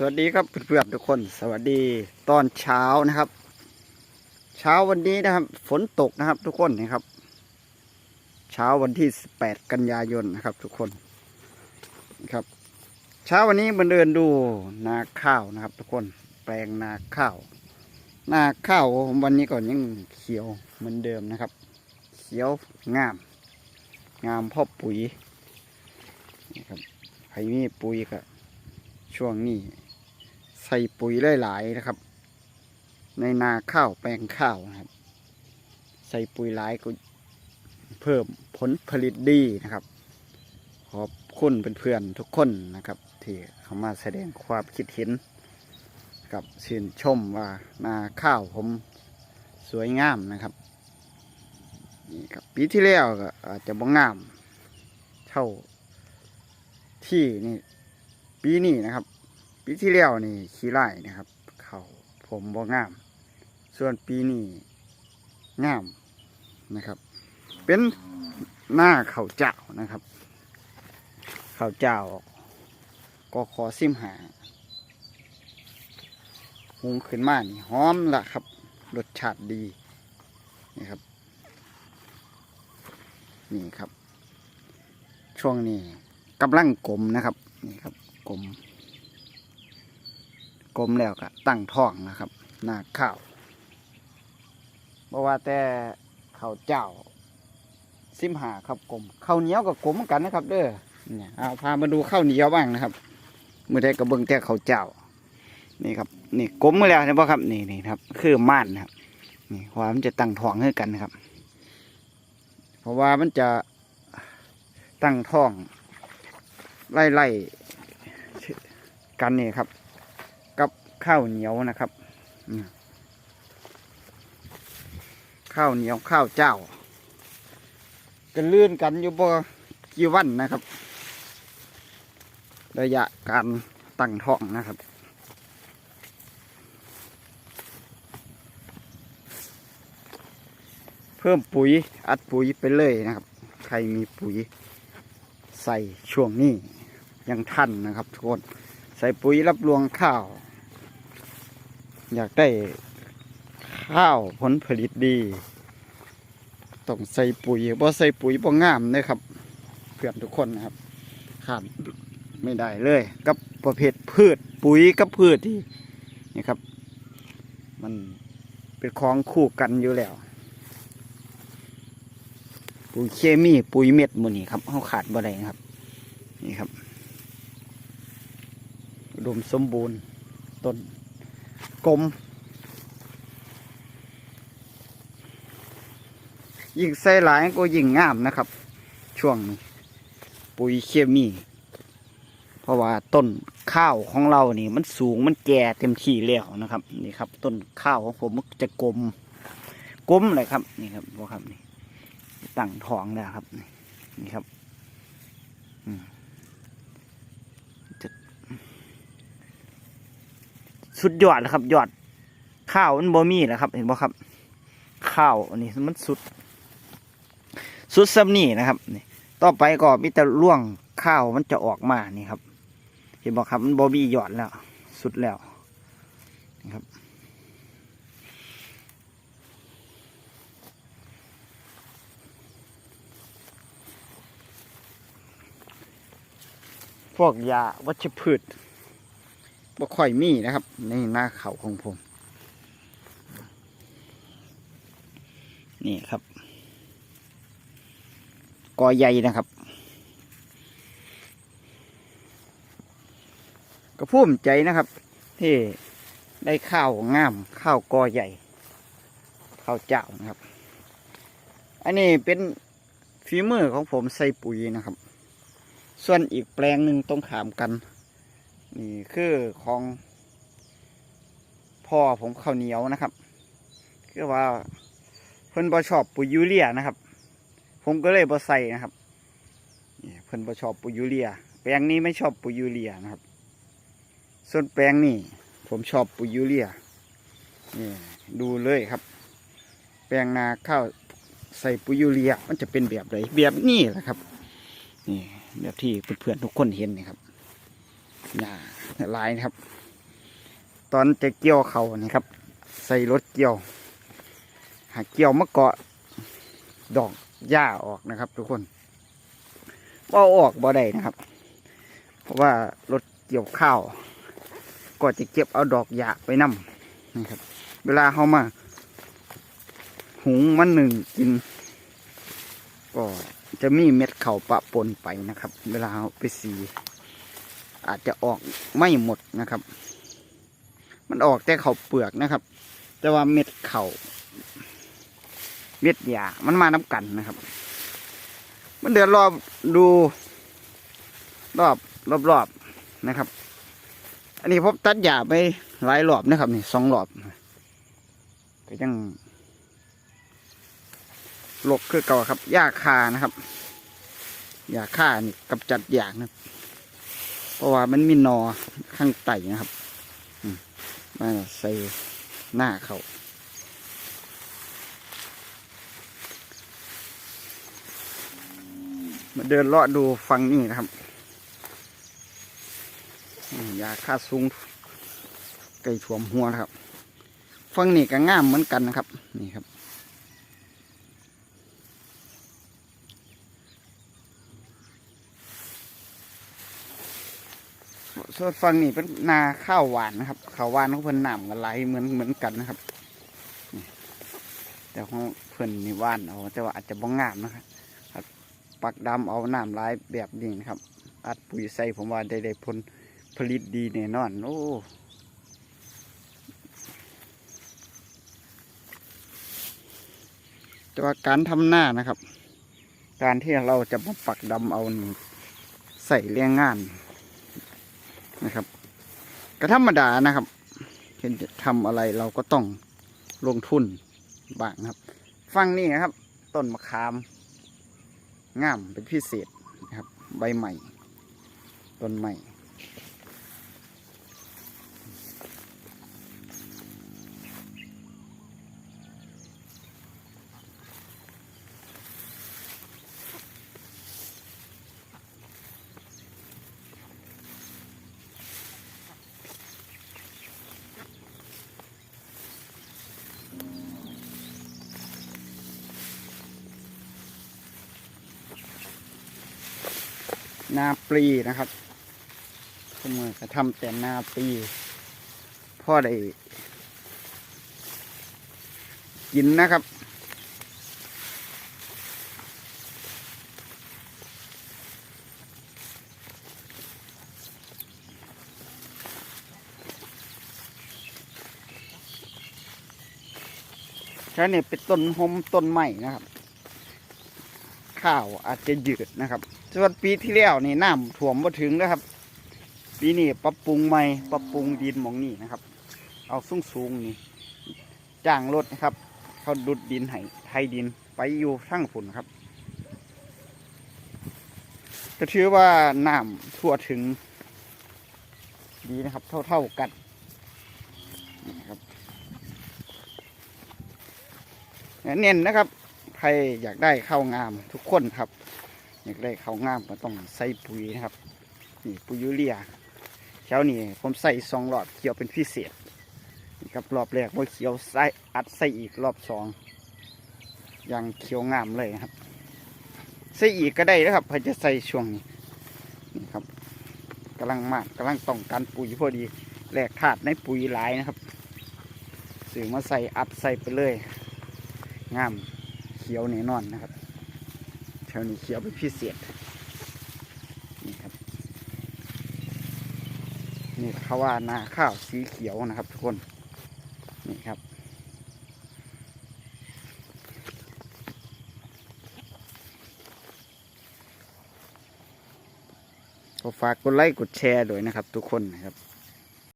สวัสดีครับเพื่อนๆทุกคน สวัสดีตอนเช้านะครับ เช้าวันนี้นะครับ ฝนตกนะครับ ทุกคนนะครับ เช้าวันที่ 18 กันยายนนะครับ ทุกคนนะครับ เช้าวันนี้มาเดินดูนาข้าวนะครับ ทุกคนแปลงนาข้าว นาข้าววันนี้ก่อนยังเขียวเหมือนเดิมนะครับ เขียวงาม งามเพ่อปุ๋ยนะครับใครมีปุ๋ยก็ช่วงนี้ ใส่ปุ๋ยหลายๆนะครับ ในนาข้าวแปลงข้าวนะครับ ใส่ปุ๋ยหลายก็เพิ่มผลผลิตดีนะครับ ขอบคุณเพื่อนๆทุกคนนะครับ ที่เข้ามาแสดงความคิดเห็นกับชื่นชมว่านาข้าวผมสวยงามนะครับนี่ครับปีที่แล้วก็อาจจะบ่งาม เท่าที่นี่ปีนี้นะครับ ปีที่แล้วนี่ขี้ไร่นะครับ เขาผมบ่งาม ส่วนปีนี้งามนะครับ เป็นหน้าเขาเจ้านะครับ เขาเจ้าก็ขอซิมหาหุงขึ้นมานี่หอมละครับรสชาติดีนี่ครับ นี่ครับ ช่วงนี้กำลังกลมนะครับ นี่ครับกลม กลมแล้วก็ตั้งท้องนะครับหน้าข้าวเพราะว่าแต่ข้าวเจ้าซิมหาครับกลมข้าวเหนียวกับกลมเหมือนกันนะครับ เด้อเนี่ยเอาพามาดูข้าวเหนียวบ้างนะครับเมื่อได้กระเบื้องแต่ข้าวเจ้า นี่ครับ นี่กลมมาแล้วนะพ่อครับ นี่นี่ครับ คือม่านนะครับ นี่เพราะว่ามันจะตั้งท้องให้กันนะครับ เพราะว่ามันจะตั้งท้อง ไล่ไล่กันนี่ครับ ข้าวเหนียวนะครับข้าวเหนียวข้าวเจ้ากันลื่นกันอยู่บ่กี่วันนะครับ ระยะการตั้งท้องนะครับเพิ่มปุ๋ยอัดปุ๋ยไปเลยนะครับ ใครมีปุ๋ยใส่ช่วงนี้ยังทันนะครับทุกคน ใส่ปุ๋ยรับรวงข้าว อยากได้ข้าวผลผลิตดี ต้องใส่ปุ๋ยบ่ใส่ปุ๋ยบ่งามเลยครับเพื่อนทุกคนนะครับขาดไม่ได้เลย กับประเภทพืชปุ๋ยกับพืชที่นี่ครับ มันเป็นของคู่กันอยู่แล้ว ปุ๋ยเคมีปุ๋ยเม็ดหมูนี่ครับเขาขาดบ่ได้ครับ นี่ครับอุดมสมบูรณ์ต้น กลม ยิ่งใส่หลายก็ยิ่งงามนะครับ ช่วงนี้ปุ๋ยเคมี เพราะว่าต้นข้าวของเรานี่ มันสูงมันแก่เต็มที่แล้วนะครับ นี่ครับ ต้นข้าวของผมมันจะกลมกลมเลยครับ นี่ครับพวกครับนี่ตั้งท้องแล้วครับ นี่นี่ครับ อืมจะ สุดยอดแล้วครับ ยอด ข้าวมันบ่มีแล้วครับ เห็นบ่ครับ ข้าวอันนี้มันสุด สุดซ้ำนี่นะครับนี่ต่อไปก็มีแต่ร่วงข้าวมันจะออกมานี่ครับ เห็นบ่ครับ มันบ่มียอดแล้ว สุดแล้วนี่ครับพวกยาวัชพืช บ่ค่อยมีนะครับในหน้าเขาของผม นี่ครับกอใหญ่นะครับ ก็ภูมิใจนะครับ ที่ได้ข้าวงามข้าวกอใหญ่ข้าวเจ้านะครับ อันนี้เป็นฝีมือของผมใส่ปุ๋ยนะครับ ส่วนอีกแปลงหนึ่งตรงขามกัน นี่คือของพ่อผมข้าวเหนียวนะครับคือว่าเพิ่นบ่ชอบปุ๋ยยูเรียนะครับ ผมก็เลยบ่ใส่นะครับนี่เพิ่นบ่ชอบปุ๋ยยูเรีย แปลงนี้ไม่ชอบปุ๋ยยูเรียนะครับ ส่วนแปลงนี้ผมชอบปุ๋ยยูเรียนี่ดูเลยครับ แปลงนาข้าวใส่ปุ๋ยยูเรีย มันจะเป็นแบบไหนแบบนี้แหละครับนี่แบบที่เพื่อนๆทุกคนเห็นนี่ครับ หญ้าลายนะครับ ตอนจะเกี่ยวเขานี่ครับ ใส่รถเกี่ยว หาเกี่ยวมะเกาะ ดอกหญ้าออกนะครับ ทุกคนว่าออกบ่ได้นะครับ เพราะว่ารถเกี่ยวข้าวก็จะเก็บเอาดอกหญ้าไปนํนะครับ เวลาเขามาหุงมันหนึ่งกิน ก็จะมีเม็ดเข่าปะปนไปนะครับ เวลาเอาไปสี อาจจะออกไม่หมดนะครับ มันออกแต่เขาเปลือกนะครับ แต่ว่าเม็ดเข่าเม็ดหญ้ามันมาน้ากันนะครับ มันเดือดรอบดูรอบรอบรอบนะครับ อันนี้ผมตัดหญ้าไปหลายรอบนะครับนี่สองรอบก็ยังหลบคือเก่าครับหญ้าคานะครับหญ้าคานี่กำจัดหญ้านะครับ เพราะว่ามันมีนอข้างไตนะครับมาใส่หน้าเขามาเดินเลาะดูฟังนี่นะครับยาฆ่าซุ้งไก่ถ่วมหัวนะครับ ฟังนี่ก็ง่ามเหมือนกันนะครับ นี่ครับ ส่วนฝั่งนี้เป็นนาข้าวหวานนะครับข้าวหวานของเพิ่นหน้ำกันไหลเหมือนเหมือนกันนะครับแต่ของเพิ่นนี่ว่านเอาแต่ว่าอาจจะบ้งงามนะครับปักดำเอาหน้ำไหลแบบนี้นะครับ อัดปุ๋ยใส่ผมว่าได้ได้ผลผลิตดีแน่นอนโอ้แต่ว่าการทำหน้านะครับ การที่เราจะมาปักดำเอาใส่เรียงงาน ก็ธรรมดานะครับเห็นจะทำอะไรเราก็ต้องลงทุนบ้างครับ ฟังนี่นะครับ ต้นมะขามงามเป็นพิเศษนะครับ ใบใหม่ ต้นใหม่ นาปลีนะครับทุกมือจะทำแต่นาปลีพ่อได้กินนะครับแค่นี้เป็นต้นหอมต้นใหม่นะครับ ข้าวอาจจะยืดนะครับ ส่วนปีที่แล้วนี่น้ำท่วมมาถึงนะครับ ปีนี้ปรับปรุงใหม่ปรับปรุงดินมองนี่นะครับ เอาสูงสูงๆนี่จ้างรถนะครับ เขาดุดดินให้ไทยดินไปอยู่ทั้งฝุ่นครับก็ถือว่าน้ำทั่วถึง ดีนะครับ เท่าๆกันนี่ครับเน้นนะครับ ใครอยากได้ข้าวงามทุกคนครับ อยากได้ข้างามก็ต้องใส่ปุ๋ยนะครับนี่ปุ๋ยยูเรียแถวนี้ผมใส่สองหลอดเขียวเป็นพิเศษนี่ครับรอบแรกว่าเขียวใส่อัดใส่อีกรอบสองยังเขียวงามเลยครับ ใส่อีกก็ได้นะครับเพื่อจะใส่ช่วงนี้นี่ครับกำลังมากกำลังต้องการปุ๋ยพอดีแหลกถาดในปุ๋ยหลายนะครับสื่อมาใส่อัดใส่ไปเลย งามเขียวแน่นอนนะครับ แถวนี้เขียวเป็นพิเศษนี่ครับนี่เขาว่านาข้าวสีเขียวนะครับ ทุกคนนี่ครับก็ฝากกดไลค์กดแชร์ด้วยนะครับ ทุกคนนะครับ